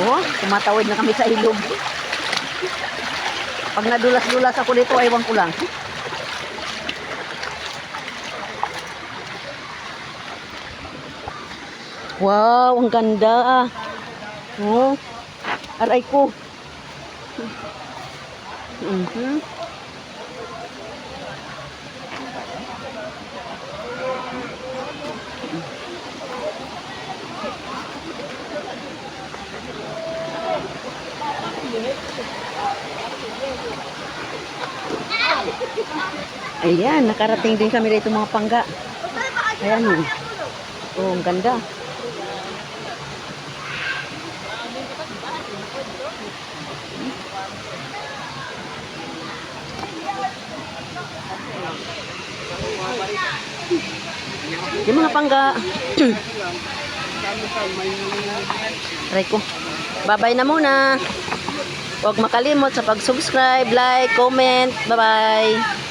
Oh, tumatawid na kami sa ilog. Pag nadulas-dulas ako dito, aywan ko lang. Wow, ang ganda. Oh, aray ko. Mhm. Ayan, nakarating din kami dito mga pangga. Ayan. oh. Ang ganda. Yung mga pangga. Aray ko. Babay na muna. Huwag makalimot sa pag-subscribe, like, comment. Bye-bye.